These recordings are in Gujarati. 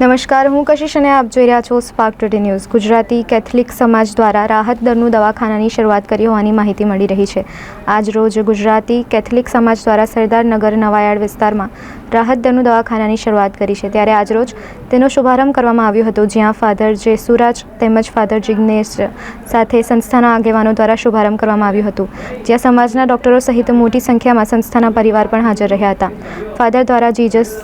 નમસ્કાર, હું કશિશ અને આપ જોઈ રહ્યા છો Spark Today News Gujarati Catholic સમાજ દ્વારા રાહત દરનું દવાખાનાની શરૂઆત કરી હોવાની માહિતી મળી રહી છે. આજ રોજ ગુજરાતી કેથલિક સમાજ દ્વારા સરદારનગર નવાયાળ વિસ્તારમાં રાહત દરનું દવાખાનાની શરૂઆત કરી છે. ત્યારે આજરોજ તેનો શુભારંભ કરવામાં આવ્યો હતો, જ્યાં ફાધર જે સુરાજ તેમજ ફાધર જિગ્નેશ સાથે સંસ્થાના આગેવાનો દ્વારા શુભારંભ કરવામાં આવ્યું હતું. જ્યાં સમાજના ડોક્ટરો સહિત મોટી સંખ્યામાં સંસ્થાના પરિવાર પણ હાજર રહ્યા હતા. ફાધર દ્વારા જીજસ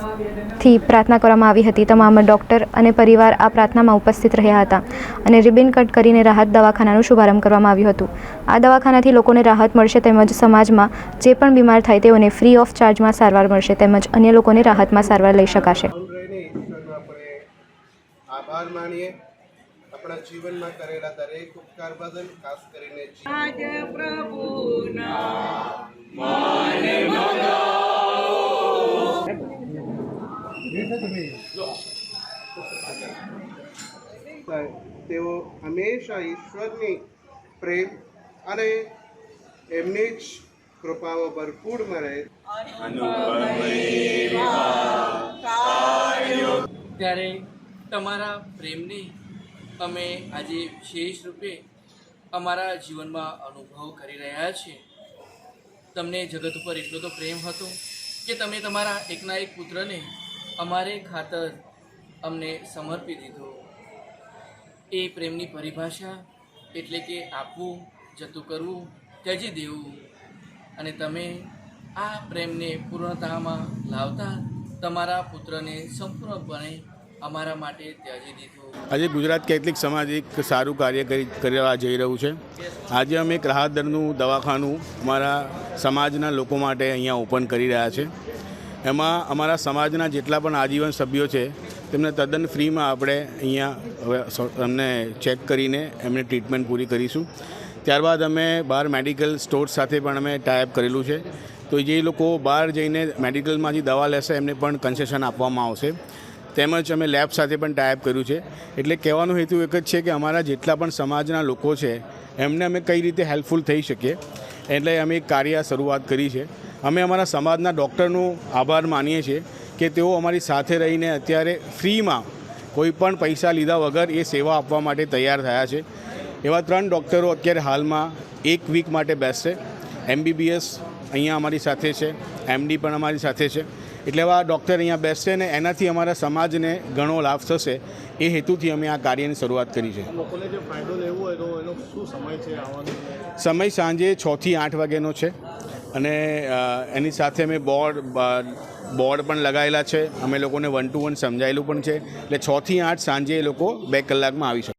થી પ્રાર્થના કરવામાં આવી હતી. તમામ ડૉક્ટર અને પરિવાર આ પ્રાર્થનામાં ઉપસ્થિત રહ્યા હતા અને રિબિન કટ કરીને રાહત દવાખાનાનું શુભારંભ કરવામાં આવ્યું હતું. આ દવાખાનાથી લોકોને રાહત મળશે તેમજ સમાજમાં જે પણ બીમાર થાય તેઓને ફ્રી ઓફ ચાર્જમાં સારવાર મળશે તેમજ અન્ય લોકોને રાહતમાં સારવાર લઈ શકાશે. આભાર માનીએ. આપણા જીવનમાં કરેલા દરેક ઉપકાર બદલ ખાસ કરીને તેઓ હંમેશા ઈશ્વરની પ્રેમ અને એમની જ કૃપાઓ ભરપૂર મળે ત્યારે તમારા પ્રેમને અમે આજે વિશેષ રૂપે અમારા જીવનમાં અનુભવ કરી રહ્યા છીએ. તમને જગત ઉપર એટલો તો પ્રેમ હતો કે તમે તમારા એકના એક પુત્રને અમારે ખાતર અમને સમર્પી દીધો. એ પ્રેમની પરિભાષા એટલે કે આપવું, જતું કરવું, ત્યજી દેવું. અને તમે આ પ્રેમને પૂર્ણતામાં લાવતા તમારા પુત્રને સંપૂર્ણપણે અમારા માટે ત્યજી દીધો. આજે ગુજરાત કેથલિક સમાજ એક સારું કાર્ય કરી, કરવા જઈ રહ્યું છે. આજે અમે એક રાહત દરનું દવાખાનું અમારા સમાજના લોકો માટે અહીંયા ઓપન કરી રહ્યા છે. એમાં અમારા સમાજના જેટલા પણ આજીવન સભ્યો છે, તેમને તદ્દન ફ્રીમાં આપણે અહીંયા એમને ચેક કરીને એમને ટ્રીટમેન્ટ પૂરી કરીશું. ત્યારબાદ અમે બહાર મેડિકલ સ્ટોર્સ સાથે પણ અમે ટાઈપ કરેલું છે. તો જે લોકો બહાર જઈને મેડિકલમાંથી દવા લેશે, એમને પણ કન્સેશન આપવામાં આવશે. તેમજ અમે લેબ સાથે પણ ટાઈપ કર્યું છે. એટલે કહેવાનો હેતુ એક જ છે કે અમારા જેટલા પણ સમાજના લોકો છે, એમને અમે કઈ રીતે હેલ્પફુલ થઈ શકીએ, એટલે અમે એક કાર્ય શરૂઆત કરી છે. અમે અમારા સમાજના ડૉક્ટરનો આભાર માનીએ છીએ કે તેઓ અમારી સાથે રહીને અત્યારે ફ્રીમાં કોઈ પણ પૈસા લીધા વગર એ સેવા આપવા માટે તૈયાર થયા છે. એવા ત્રણ ડૉક્ટરો અત્યારે હાલમાં એક વીક માટે બેસશે. એમબીબીએસ અહીંયા અમારી સાથે છે. એમડી પણ અમારી સાથે છે. એટલે એવા ડૉક્ટર અહીંયા બેસશે ને એનાથી અમારા સમાજને ઘણો લાભ થશે એ હેતુથી અમે આ કાર્યની શરૂઆત કરી છે. લોકોને જે ફાયદો લેવો હોય તો એનો શું સમય છે સમય સાંજે છથી આઠ વાગ્યાનો છે. અને એની સાથે અમે બોર્ડ બોર્ડ પણ લગાવેલા છે. અમે લોકોને વન ટુ વન સમજાયેલું પણ છે. એટલે છથી આઠ સાંજે એ લોકો બે કલાકમાં આવી શકે.